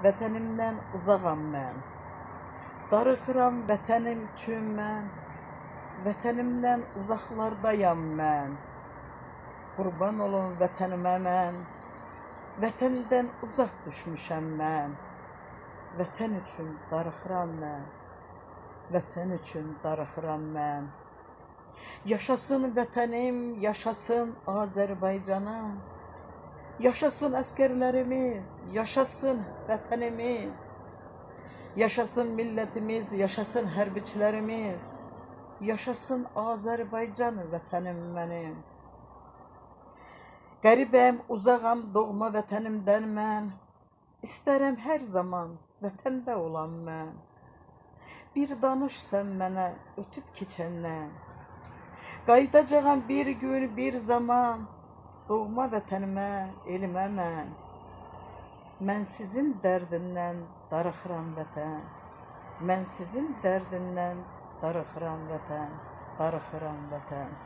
Vətənimdən uzağam mən. Darıxıram vətənim üçün mən. Vətənimdən uzaqlardayam mən. Qurban olum vətənimə mən. Vətəndən uzaq düşmüşəm mən. Vətən üçün darıxıram mən. Vətən üçün darıxıram mən. Yaşasın vətənim, yaşasın Azərbaycanım. Yaşasın əsgərlərimiz, yaşasın vətənimiz. Yaşasın millətimiz, yaşasın hərbiçilərimiz. Yaşasın Azərbaycan vətənim mənim. Qəribəm, uzağam doğma vətənimdən mən. İstərəm hər zaman vətəndə olam mən. Bir danış sən mənə ötüb keçəndən. Qayıdacağam bir gün, bir zaman doğma vətənimə, elimə mən. Mən sizin dərdindən darıxıram vətən. Mən sizin dərdindən darıxıram vətən, darıxıram vətən.